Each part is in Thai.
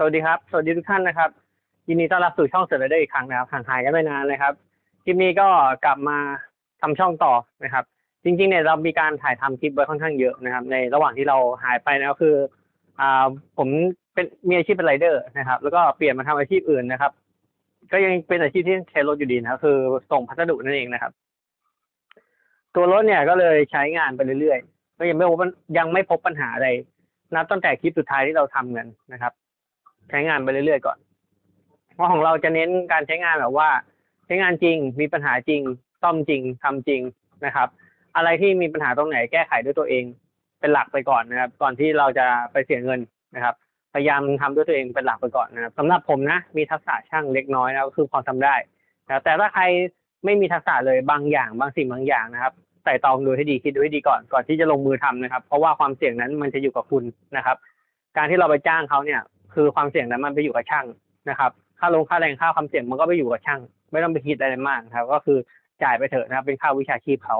สวัสดีครับ สวัสดีทุกท่านนะครับยินดีต้อนรับสู่ช่องเสร็จได้อีกครั้งนะครับห่างหายกันไปนานนะครับคลิปนี้ก็กลับมาทำช่องต่อนะครับ จริงๆเนี่ยเรามีการถ่ายทำคลิปไว้ค่อนข้างเยอะนะครับ ในระหว่างที่เราหายไปนะก็คืออ่าผมเป็นมีอาชีพเป็นไรเดอร์นะครับ แล้วก็เปลี่ยนมาทำอาชีพอื่นนะครับ ก็ยังเป็นอาชีพที่ใช้รถอยู่ดีนะคือส่งพัสดุนั่นเองนะครับ ตัวรถเนี่ยก็เลยใช้งานไปเรื่อยๆก็ยังไม่พบยังไม่พบปัญหาอะไรนับตั้งแต่คลิปสุดท้ายที่เราทำกันนะครับ ใช้งานไปเรื่อยๆก่อนเพราะของเราจะเน้นการใช้งานแบบว่า ใช้งานจริง มีปัญหาจริงซ่อมจริงทำจริงนะครับ อะไรที่มีปัญหาตรงไหนแก้ไขด้วยตัวเอง เป็นหลักไปก่อนนะครับ ก่อนที่เราจะไปเสียเงินนะครับ พยายามทำด้วยตัวเองเป็นหลักไปก่อนนะครับสำหรับผมนะมีทักษะช่างเล็กน้อยนะคือพอทำได้นะแต่ถ้าใครไม่มีทักษะเลยบางอย่างบางสิ่งบางอย่างนะครับไต่ตองดูให้ดีคิดดูให้ดีก่อนก่อนที่จะลงมือทำนะครับ เพราะว่าความเสี่ยงนั้นมันจะอยู่กับคุณนะครับ การที่เราไปจ้างเขาเนี่ย คือความเสี่ยงนั้นมันไปอยู่กับช่างนะครับ ค่าลงค่าแรงค่าความเสี่ยงมันก็ไปอยู่กับช่าง ไม่ต้องไปคิดอะไรมากครับ ก็คือจ่ายไปเถอะนะครับเป็นค่าวิชาชีพเขา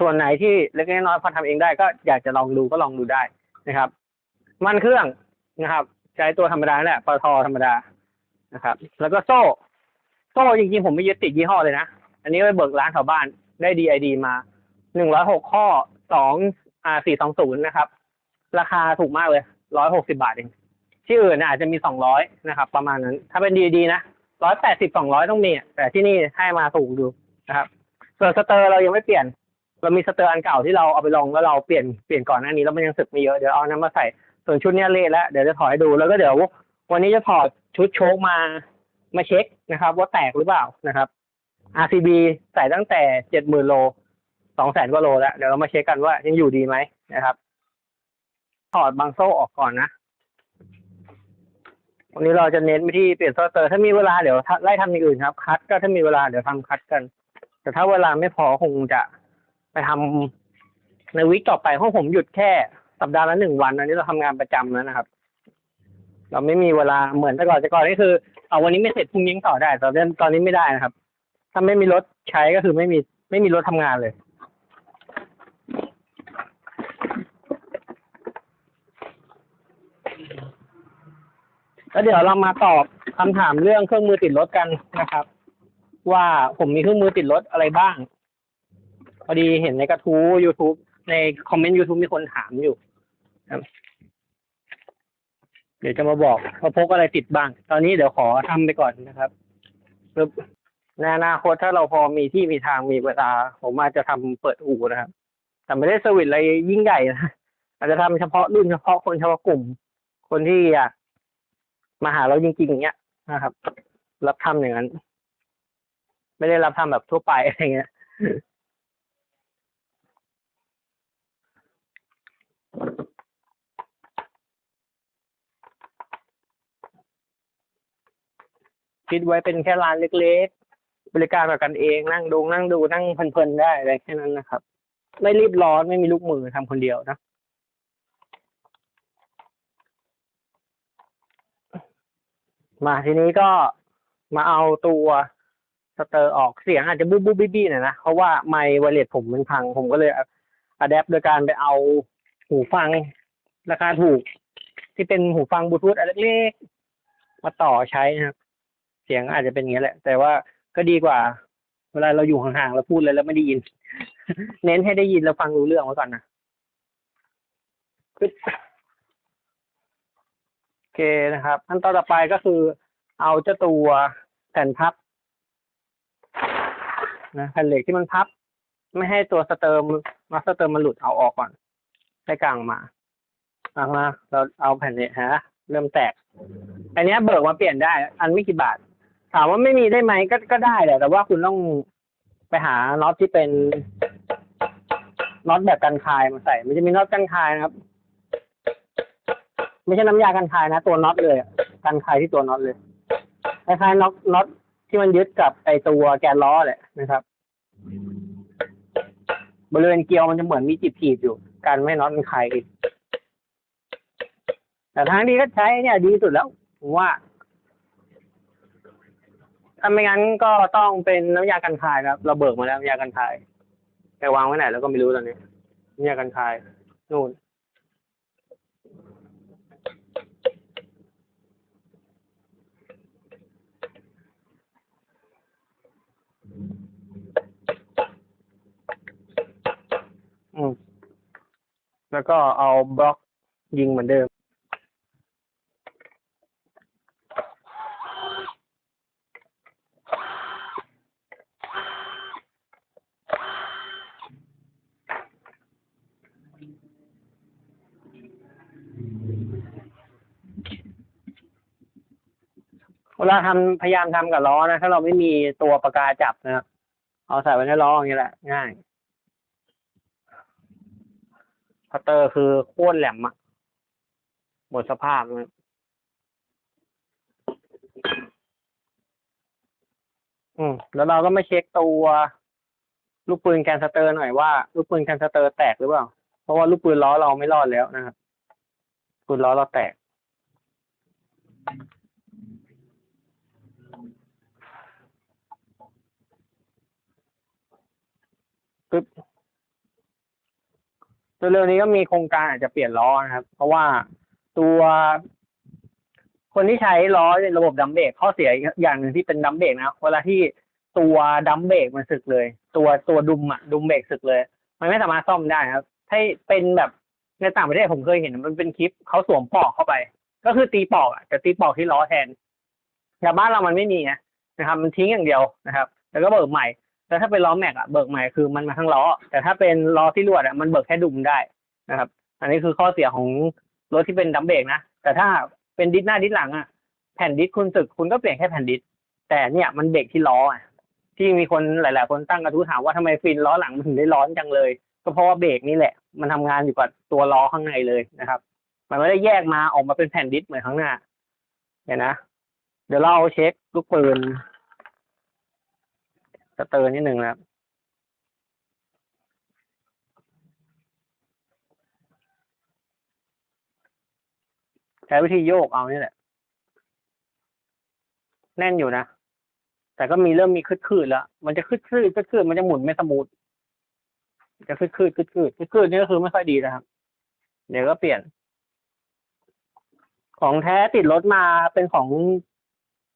ส่วนไหนที่เล็กน้อยพอทำเองได้ก็อยากจะลองดูก็ลองดูได้นะครับ มันเครื่องนะครับใช้ตัวธรรมดาแหละปทธรรมดานะครับ แล้วก็โซ่ โซ่จริงๆผมไม่ยึดติดยี่ห้อเลยนะ อันนี้ไปเบิกร้านแถวบ้านได้ DID มาหนึ่งร้อยหกข้อสองอ่าสี่สองศูนย์นะครับ ราคาถูกมากเลยร้อยหกสิบาทเอง ที่อื่นน่ะอาจจะมีสองร้อยนะครับ ประมาณนั้น ถ้าเป็นดีๆนะร้อยแปดสิบสองร้อยต้องมี แต่ที่นี่ให้มาถูกดูนะครับ ส่วนสเตอร์เรายังไม่เปลี่ยน เรามีสเตอร์อันเก่าที่เราเอาไปลองแล้วเราเปลี่ยนเปลี่ยนก่อนหน้านี้แล้วมันยังสึกไม่เยอะเดี๋ยวเอานั้นมาใส่ส่วนชุดเนี้ยเละแล้วเดี๋ยวจะถอดให้ดูแล้วก็เดี๋ยววันนี้จะถอดชุดโชคมามาเช็คนะครับ ว่าแตกหรือเปล่านะครับ RCB ใส่ตั้งแต่เจ็ดหมื่นโลสองแสนกว่าโลแล้วเดี๋ยวเรามาเช็คกันว่ายังอยู่ดีไหมนะครับ ถอดบางโซ่ออกก่อนนะ วันนี้เราจะเน้นไปที่เปลี่ยนโซ่เตอร์ถ้ามีเวลาเดี๋ยวไล่ทำอย่างอื่นครับ คัดก็ถ้ามีเวลาเดี๋ยวทำคัดกัน แต่ถ้าเวลาไม่พอคงจะไปทำในวิกต่อไปเพราะผมหยุดแค่สัปดาห์ละหนึ่งวัน อันนี้เราทำงานประจำแล้วนะครับ เราไม่มีเวลาเหมือนแต่ก่อนแต่ก่อนนี่คือเอาวันนี้ไม่เสร็จพรุ่งนี้ยังต่อได้แต่ตอนนี้ตอนนี้ไม่ได้นะครับ ถ้าไม่มีรถใช้ก็คือไม่มีไม่มีรถทำงานเลย แล้วเดี๋ยวเรามาตอบคำถามเรื่องเครื่องมือติดรถกันนะครับ ว่าผมมีเครื่องมือติดรถอะไรบ้าง พอดีเห็นในกระทู้ YouTube ในคอมเมนต์ YouTube มีคนถามอยู่เดี๋ยวจะมาบอกว่าพกอะไรติดบ้าง ตอนนี้เดี๋ยวขอทำไปก่อนนะครับในอนาคตถ้าเราพอมีที่มีทางมีเวลาผมอาจจะทำเปิดอู่นะครับ แต่ไม่ได้สวิตอะไรยิ่งใหญ่นะอาจจะทำเฉพาะรุ่นเฉพาะคนเฉพาะกลุ่ม คนที่อยาก มาหาเราจริงๆอย่างเงี้ยนะครับ รับทำอย่างนั้น ไม่ได้รับทำแบบทั่วไปอะไรเงี้ยคิดไว้เป็นแค่ร้านเล็กๆ บริการแบบกันเอง นั่งดูนั่งดูนั่งเพลินๆได้อะไรแค่นั้นนะครับ ไม่รีบร้อนไม่มีลูกมือทำคนเดียวนะ มาทีนี้ก็มาเอาตัวสเตอร์ออกเสียงอาจจะบูบบูบี้บี้หน่อยนะ เพราะว่าไมค์ไวเลสผมมันพัง ผมก็เลยอัดแอปโดยการไปเอาหูฟังราคาถูก ที่เป็นหูฟังบลูทูธอันเล็กๆมาต่อใช้นะครับ เสียงอาจจะเป็นอย่างนี้แหละ แต่ว่าก็ดีกว่า เวลาเราอยู่ห่างๆเราพูดเลยแล้วไม่ได้ยิน เน้นให้ได้ยินแล้วฟังรู้เรื่องไว้ก่อนนะ เคนะครับ ขั้นตอนต่อไปก็คือ เอาเจ้าตัวแผ่นพับนะแผ่นเหล็กที่มันพับ ไม่ให้ตัวสเตอร์มาสเตอร์มันหลุดเอาออกก่อนให้กลางมาเอามาเราเอาแผ่นเหล็กฮะ เริ่มแตก อันนี้เบิกมาเปลี่ยนได้ อันไม่กี่บาท ถามว่าไม่มีได้ไหมก็ก็ได้แหละแต่ว่าคุณต้องไปหาน็อตที่เป็นน็อตแบบกันคายมาใส่ มันจะมีน็อตกันคายนะครับ ไม่ใช่น้ำยากันคายนะ ตัวน็อตเลยอะกันคายที่ตัวน็อตเลยคล้ายๆน็อตน็อตที่มันยึดกับไอตัวแกนล้อแหละนะครับ บริเวณเกลียวมันจะเหมือนมีจีบจีบอยู่การไม่น็อตมันคายอีกแต่ทางนี้ก็ใช้เนี่ยดีสุดแล้วผมว่าถ้าไม่งั้นก็ต้องเป็นน้ำยากันคายครับเราเบิกมาแล้วน้ำยากันคายไปวางไว้ไหนแล้วก็ไม่รู้ตอนนี้น้ำยากันคายนู่น อืม แล้วก็เอาบล็อกยิงเหมือนเดิม เวลาทำพยายามทำกับล้อนะ ถ้าเราไม่มีตัวปากกาจับนะครับ เอาใส่ไว้ในล้ออย่างนี้แหละ ง่าย พัตเตอร์คือโค่นแหลมอะหมดสภาพเลยอืมแล้วเราก็มาเช็คตัวลูกปืนแกนสเตอร์หน่อยว่าลูกปืนแกนสเตอร์แตกหรือเปล่า เพราะว่าลูกปืนล้อเราไม่รอดแล้วนะครับปืนล้อเราแตก ปึ๊บ เร็วๆนี้ก็มีโครงการอาจจะเปลี่ยนล้อนะครับ เพราะว่าตัวคนที่ใช้ล้อในระบบดัมเบรกข้อเสียอย่างหนึ่งที่เป็นดัมเบรกนะเวลาที่ตัวดัมเบรกมันสึกเลย ตัวตัวดุมอะดุมเบรกสึกเลย มันไม่สามารถซ่อมได้ครับ ถ้าเป็นแบบในต่างประเทศผมเคยเห็นมันเป็นคลิปเขาสวมปอกเข้าไป ก็คือตีปอกอะแต่ตีปอกที่ล้อแทนแต่บ้านเรามันไม่มีนะนะครับ มันทิ้งอย่างเดียวนะครับ แล้วก็เบิกใหม่ แต่ถ้าเป็นล้อแม็กอะเบิกใหม่คือมันมาทั้งล้อ แต่ถ้าเป็นล้อที่ลวดอะมันเบิกแค่ดุมได้นะครับ อันนี้คือข้อเสียของรถที่เป็นดัมเบรกนะ แต่ถ้าเป็นดิสหน้าดิสหลังอะแผ่นดิสคุณสึกคุณก็เปลี่ยนแค่แผ่นดิสแต่เนี่ยมันเบรกที่ล้ออะที่มีคนหลาย ๆ คนตั้งกระทู้ถามว่าทำไมฟินล้อหลังมันถึงได้ร้อนจังเลย ก็เพราะว่าเบรกนี่แหละ มันทำงานอยู่กับตัวล้อข้างในเลยนะครับ มันไม่ได้แยกมาออกมาเป็นแผ่นดิสเหมือนข้างหน้าเห็นนะ เดี๋ยวเราเช็คลูกปืน เตอร์นิดหนึ่งนะครับใช้วิธีโยกเอานี่แหละ แน่นอยู่นะ แต่ก็มีเริ่มมีคืดคืดๆแล้ว มันจะคืดคืดคืดคืดมันจะหมุนไม่สมูทจะคืดคืดคืดคืดคืดคืดนี่ก็คือไม่ค่อยดีนะครับ เดี๋ยวก็เปลี่ยน ของแท้ติดรถมาเป็นของ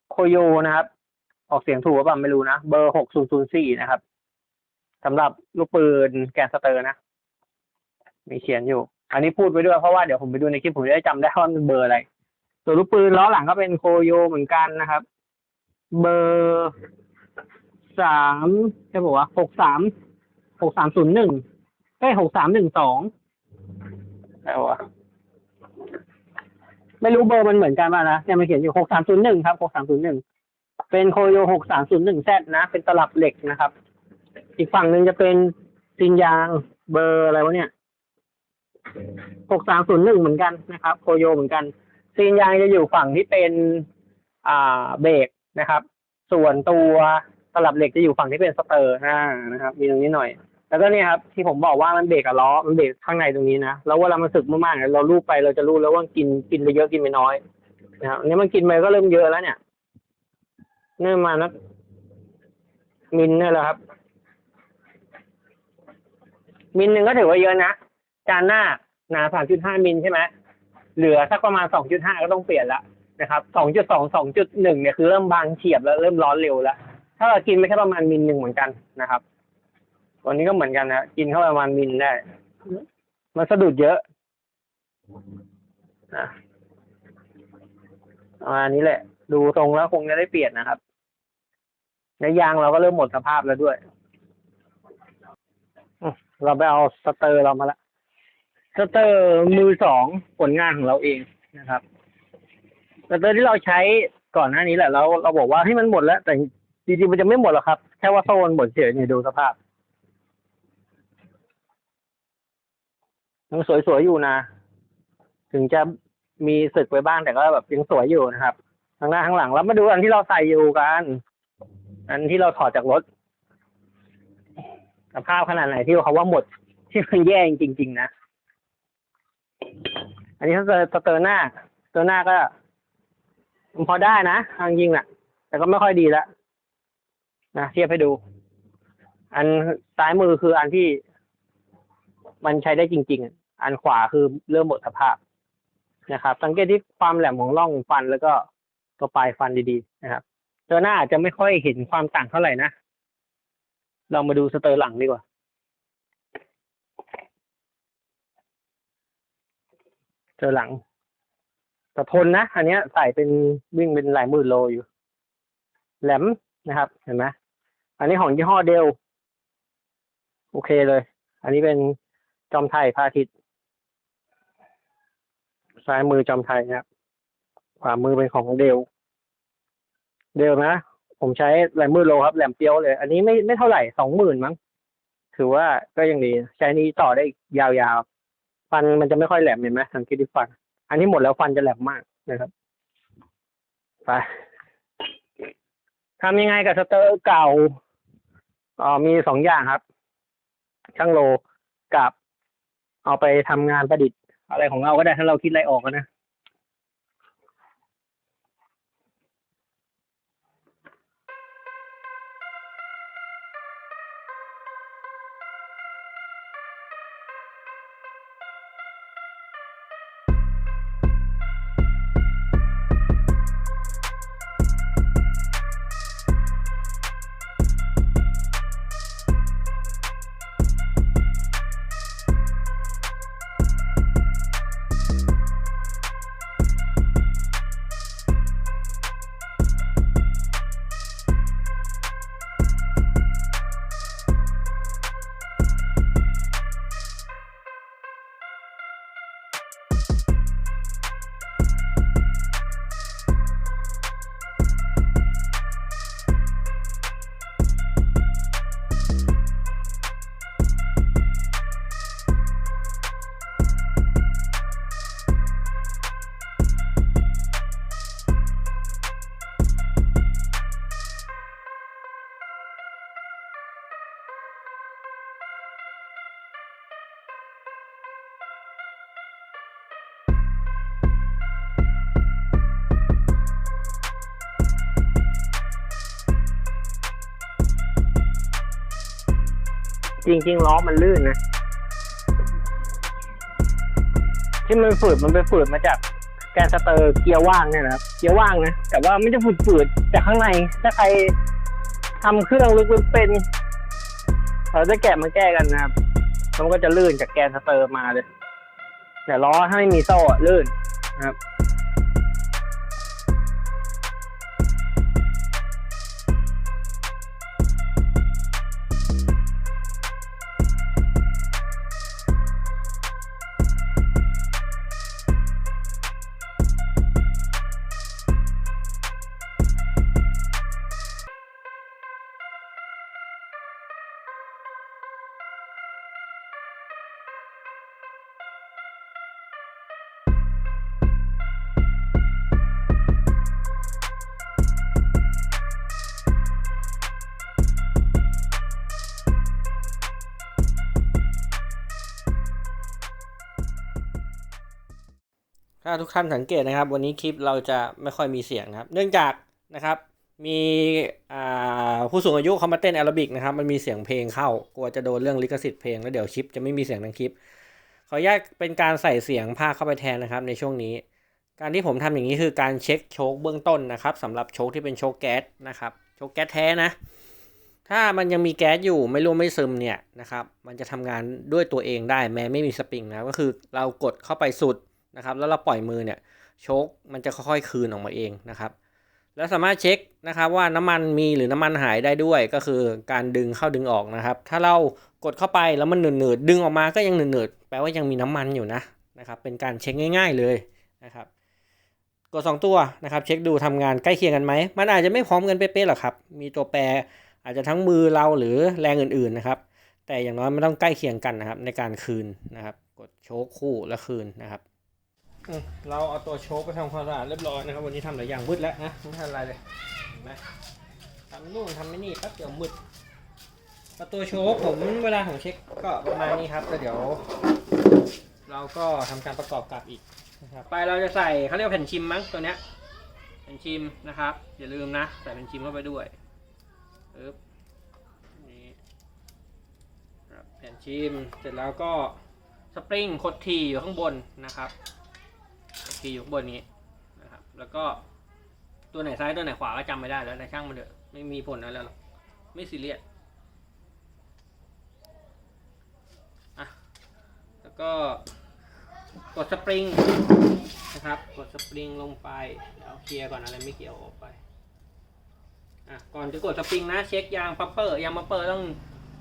โคโยนะครับ ออกเสียงถูกหรือเปล่าไม่รู้นะ เบอร์หกศูนย์ศูนย์สี่นะครับสำหรับลูกปืนแกนสเตอร์นะ มีเขียนอยู่ อันนี้พูดไว้ด้วยเพราะว่าเดี๋ยวผมไปดูในคลิปผมจะได้จำได้ว่ามันเบอร์อะไรตัวลูกปืนล้อหลังก็เป็นโคโยเหมือนกันนะครับ เบอร์สามใช่ป่าวะหกสามหกสามศูนย์หนึ่งใช่หกสามหนึ่งสองใช่ป่าวะไม่รู้เบอร์มันเหมือนกันป่ะนะเนี่ยมันเขียนอยู่หกสามศูนย์หนึ่งครับหกสามศูนย์หนึ่ง เป็นโคโยหกสามศูนย์หนึ่งแซนะ เป็นตลับเหล็กนะครับ อีกฝั่งหนึ่งจะเป็นซินยางเบอร์อะไรวะเนี่ยหกสามศูนย์หนึ่งเหมือนกันนะครับ โคโยเหมือนกันซีนยางจะอยู่ฝั่งที่เป็นอ่าเบรกนะครับ ส่วนตัวตลับเหล็กจะอยู่ฝั่งที่เป็นสเตอร์อ่านะครับ มีตรงนี้หน่อย แล้วก็เนี่ยครับที่ผมบอกว่ามันเบรกกับล้อ มันเบรกข้างในตรงนี้นะ แล้วเวลามันสึกมากๆเราลูบไปเราจะรู้แล้วว่ากินกินไปเยอะกินไปน้อยนะครับอันนี้มันกินไปก็เริ่มเยอะแล้วเนี่ย นี่มานักมิลนี่แหละครับ มิลหนึ่งก็ถือว่าเยอะนะจานหน้าหนา3.5มิลใช่ไหมเหลือสักประมาณ2.5ก็ต้องเปลี่ยนละนะครับ2.2 2.1เนี่ยคือเริ่มบางเฉียบแล้วเริ่มร้อนเร็วแล้ว ถ้าเรากินไม่แค่ประมาณมิลหนึ่งเหมือนกันนะครับ วันนี้ก็เหมือนกันนะกินเข้าไปประมาณมิลได้ มันสะดุดเยอะนะประมาณนี้แหละ ดูทรงแล้วคงจะได้เปลี่ยนนะครับ ในยางเราก็เริ่มหมดสภาพแล้วด้วย เราไปเอาสเตอร์เรามาละสเตอร์มือสองผลงานของเราเองนะครับสเตอร์ที่เราใช้ก่อนหน้านี้แหละเราเราบอกว่าให้มันหมดแล้ว แต่จริงๆมันจะไม่หมดหรอกครับ แค่ว่าโซนหมดเฉยเนี่ยดูสภาพยังสวยๆอยู่นะ ถึงจะมีสึกไปบ้างแต่ก็แบบยังสวยอยู่นะครับข้างหน้าข้างหลังแล้วมาดูอันที่เราใส่อยู่กัน อันที่เราถอดจากรถสภาพขนาดไหนที่เขาว่าหมดที่มันแย่จริง ๆ นะ อันนี้ถ้าเจอสเตอร์หน้าสเตอร์หน้าก็มันพอได้นะทางยิงน่ะ แต่ก็ไม่ค่อยดีแล้วนะเทียบให้ดู อันซ้ายมือคืออันที่มันใช้ได้จริง ๆ อันขวาคือเริ่มหมดสภาพนะครับ สังเกตที่ความแหลมของร่องฟันแล้วก็ตัวปลายฟันดีๆนะครับ ตอร์หน้าอาจจะไม่ค่อยเห็นความต่างเท่าไหร่นะเรามาดูสเตอร์หลังดีกว่า เจอหลัง แต่ทนนะ อันนี้ใส่เป็นวิ่งเป็นหลายหมื่นโลอยู่ แหลมนะครับ เห็นไหมอันนี้ของยี่ห้อเดล โอเคเลย อันนี้เป็นจอมไทยพาทิตซ้ายมือจอมไทยนะครับ ขวามือเป็นของเดล เดลนะ ผมใช้หลายหมื่นโลครับแหลมเปียวเลย อันนี้ไม่ไม่เท่าไหร่สองหมื่นมั้ง ถือว่าก็ยังดี ใช้นี้ต่อได้อีกยาวๆ ฟันมันจะไม่ค่อยแหลมเห็นไหมสังเกตที่ฟัน อันนี้หมดแล้วฟันจะแหลมมากนะครับ ไปทำยังไงกับสเตอร์เก่าอ๋อมีสองอย่างครับ ช่างโลกับเอาไปทำงานประดิษฐ์อะไรของเราก็ได้ถ้าเราคิดอะไรออกนะ จริงๆล้อมันลื่นนะ ที่มันฝืดมันไปฝืดมาจากแกนสเตอร์เกียร์ว่างเนี่ยนะครับเกียร์ว่างนะแต่ว่าไม่ได้ฝืดฝืดจากข้างในถ้าใครทำเครื่องลึกๆเป็นเราจะแกะมาแก้กันนะครับแล้วมันก็จะลื่นจากแกนสเตอร์มาเลยแต่ล้อถ้าไม่มีโซ่ลื่นนะครับ ถ้าทุกท่านสังเกตนะครับ วันนี้คลิปเราจะไม่ค่อยมีเสียงนะครับ เนื่องจากนะครับมีผู้สูงอายุเขามาเต้นแอโรบิกนะครับ มันมีเสียงเพลงเข้ากลัวจะโดนเรื่องลิขสิทธิ์เพลงแล้วเดี๋ยวคลิปจะไม่มีเสียงทั้งคลิป ขออนุญาตเป็นการใส่เสียงภาคเข้าไปแทนนะครับในช่วงนี้ การที่ผมทำอย่างนี้คือการเช็คโชคเบื้องต้นนะครับสำหรับโชคที่เป็นโชคแก๊สนะครับโชคแก๊สแท้นะถ้ามันยังมีแก๊สอยู่ไม่รั่วไม่ซึมเนี่ยนะครับมันจะทำงานด้วยตัวเองได้แม้ไม่มีสปริงนะก็คือเรากดเข้าไปสุด นะครับ แล้วเราปล่อยมือเนี่ยโชคมันจะค่อยๆคืนออกมาเองนะครับ แล้วสามารถเช็คนะครับว่าน้ำมันมีหรือน้ำมันหายได้ด้วยก็คือการดึงเข้าดึงออกนะครับ ถ้าเรากดเข้าไปแล้วมันหนืดๆดึงออกมาก็ยังหนืดๆแปลว่ายังมีน้ำมันอยู่นะนะครับเป็นการเช็คง่าย ๆเลยนะครับกด 2 ตัวนะครับ เช็คดูทำงานใกล้เคียงกันไหม มันอาจจะไม่พร้อมกันเป๊ะๆหรอกครับ มีตัวแปรอาจจะทั้งมือเราหรือแรงอื่นๆนะครับ แต่อย่างน้อยมันต้องใกล้เคียงกันนะครับ ในการคืนนะครับ กดโชคคู่แล้วคืนนะครับ เราเอาตัวโชคไปทำความสะอาดเรียบร้อยนะครับ วันนี้ทำหลายอย่างมืดแล้วนะไม่ทันอะไรเลยเห็นไหมทำนู่นทำไม่นี่แป๊บเดียวมืดเอาตัวโชคผมเวลาผมเช็คก็ประมาณนี้ครับแต่เดี๋ยว เราก็ทำการประกอบกลับอีกนะครับไปเราจะใส่เขาเรียกแผ่นชิมมั้งตัวเนี้ยแผ่นชิมนะครับ อย่าลืมนะใส่แผ่นชิมเข้าไปด้วยปึ๊บนี่ครับแผ่นชิมเสร็จแล้วก็สปริงคดทีอยู่ข้างบนนะครับ คดทีอยู่ข้างบนนี้นะครับ แล้วก็ตัวไหนซ้ายตัวไหนขวาก็จำไม่ได้แล้วนช่างมันเถอะไม่มีผลอะไรหรอกไม่ซีเรียสอะแล้วก็กดสปริงนะครับ กดสปริงลงไปเดี๋ยวเคลียร์ก่อนอะไรไม่เกี่ยวออกไปอะก่อนจะกดสปริงนะเช็คยางปัปเปอร์ยางปัปเปอร์ต้อง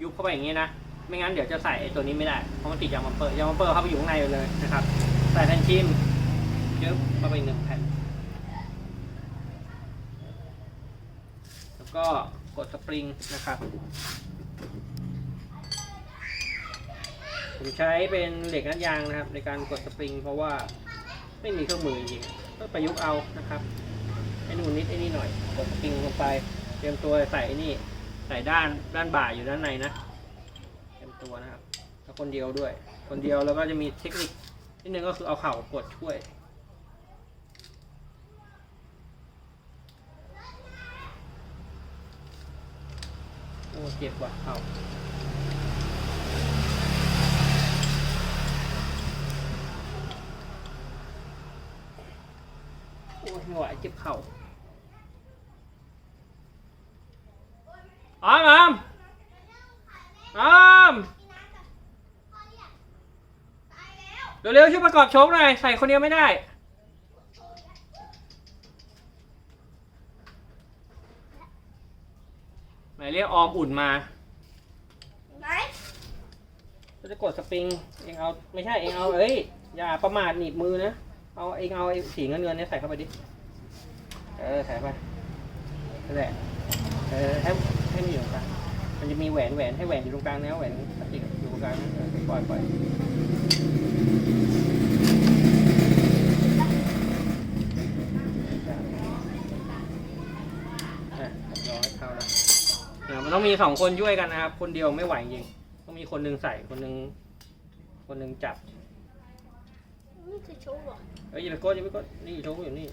ยุบเข้าไปอย่างนี้นะไม่งั้นเดี๋ยวจะใส่ไอ้ตัวนี้ไม่ได้เพราะมันติดยางปัปเปอร์ยางปัปเปอร์เข้าไปอยู่ข้างในเลยนะครับ ใส่แผ่นชิม เยอะเข้าไปหนึ่งแผ่น แล้วก็กดสปริงนะครับ ผมใช้เป็นเหล็กนัดยางนะครับ ในการกดสปริง เพราะว่าไม่มีเครื่องมือจริงก็ประยุกต์เอานะครับไอ้นู่นนิดไอ้นี่หน่อย กดสปริงลงไป เตรียมตัวใส่ไอ้นี่ ใส่ด้านด้านบ่าอยู่ด้านในนะ เตรียมตัวนะครับแล้วคนเดียวด้วย คนเดียวแล้วก็จะมีเทคนิคนิดนึงก็คือเอาเข่ากดช่วย เจ็บว่ะเข่าโอ้ยไม่ไหวเจ็บเข่าอามอามอามเร็วๆช่วยประกอบโชคหน่อย ใส่คนเดียวไม่ได้ หมายเรียกออมอุ่นมาไหนเราจะกดสปริง เองเอาไม่ใช่เองเอาเอ้ยอย่าประมาทหนีบมือนะ เอาเองเอาไอ้สีเงินเงินเนี่ยใส่เข้าไปดิ เออใส่ไปนั่นแหละ เออให้ให้มันอยู่ตรงกลางมันจะมีแหวนแหวนให้แหวนอยู่ตรงกลางนะแหวนพลาสติกอยู่ตรงกลางนะเออปล่อยปล่อยอะเรียบร้อยเข้าแล้วเดี๋ยวมันต้องมี สองคนช่วยกันนะครับ คนเดียวไม่ไหวจริงต้องมีคนหนึงใส่คนหนึงคนหนึงจับนี่คือโชว์เหรอเอ้ยอย่าไปกดอย่าไปกดนี่โชว์อยู่นี่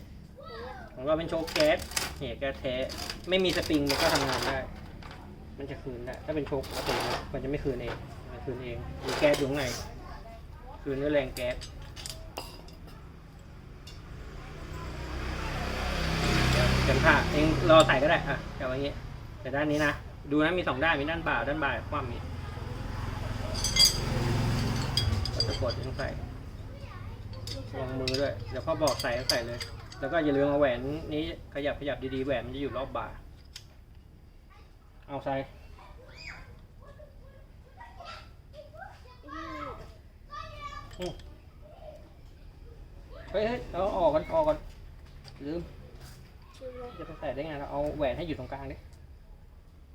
ของเราเป็นโชว์แก๊สเนี่ยแก๊สแท้ไม่มีสปริงมันก็ทำงานได้ มันจะคืนได้ถ้าเป็นโชว์ปกตินะมันจะไม่คืนเองมันคืนเองมีแก๊สอยู่ข้างในคืนด้วยแรงแก๊สเดี๋ยวกันค่ะเองรอใส่ก็ได้อะแค่ว่าอย่างงี้แต่ด้านนี้นะ ดูนะมีสองด้านมีด้านบ่าด้านบ่ายคว่ำมีก็จะกดยังใส่ลงมือด้วยเดี๋ยวพ่อบอกใส่ก็ใส่เลย แล้วก็อย่าลืมเอาแหวนนี้ขยับขยับดีๆแหวนมันจะอยู่รอบบ่า เอาใส่เฮ้ยเฮ้ยเอาออกกันออกกันลืมจะไปใส่ได้ไงเราเอาแหวนให้อยู่ตรงกลางดิ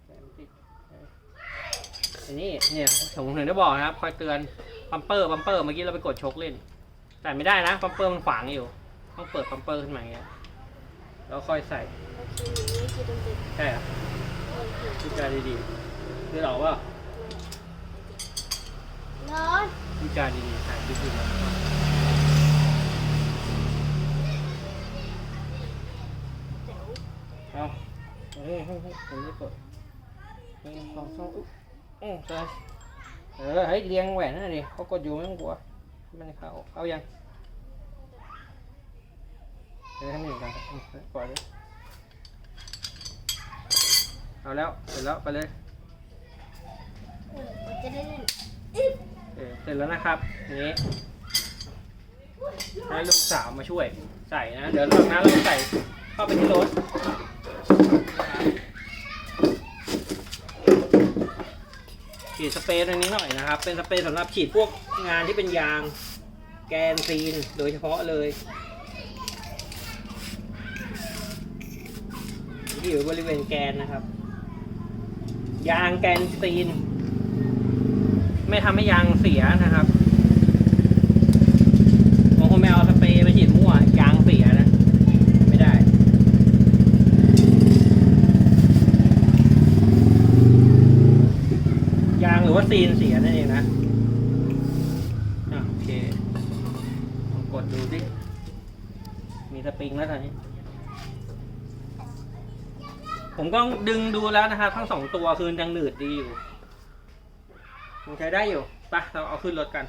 แหวนติดเออ อันนี้เนี่ยผมถึงได้บอกนะครับคอยเตือนปัมเปอร์ปัมเปอร์เมื่อกี้เราไปกดชกเล่น แต่ไม่ได้นะปัมเปอร์มันขวางอยู่ ต้องเปิดปัมเปอร์ขึ้นมาอย่างเงี้ยแล้วค่อยใส่โอเคอย่างนี้คือตรงติดใช่เหรอโอเคพิจารณาดีๆคือเราว่าร้อนพิจารณาดีๆถ่ายคลิปดูนะเดี๋ยวเอาเฮ้ยเฮ้ยเฮ้ยผมไม่กดหนึ่งสองสามอุ๊บ อือใช่เออเฮ้ยเรียงแหวนนั่นนะดิเขากดอยู่ไม่ต้องกลัวมันเข้าเอายังเดี๋ยวให้มันอยู่กันอืมปล่อยเลยเอาแล้วเสร็จแล้วไปเลยเออเราจะได้เล่นเออเสร็จแล้วนะครับนี้ให้ลูกสาวมาช่วยใส่นะ เดี๋ยวหลังนั้นเราใส่เข้าไปที่รถ ฉีดสเปรย์ตรงนี้หน่อยนะครับ เป็นสเปรย์สำหรับฉีดพวกงานที่เป็นยาง แกนซีนโดยเฉพาะเลยที่อยู่บริเวณแกนนะครับ ยางแกนซีน ไม่ทำให้ยางเสียนะครับบางคนไม่เอาสเปรย์ไปฉีดมั่วยางเสียนะ ไม่ได้ ยางหรือว่า ซีนเสียนั่นเองนะอะโอเคลองกดดูสิมีสปริงแล้วตอนนี้ ผมก็ดึงดูแล้วนะครับทั้งสองตัวคือยังหนืดดีอยู่ผมใช้ได้อยู่ไปเราเอาขึ้นรถกัน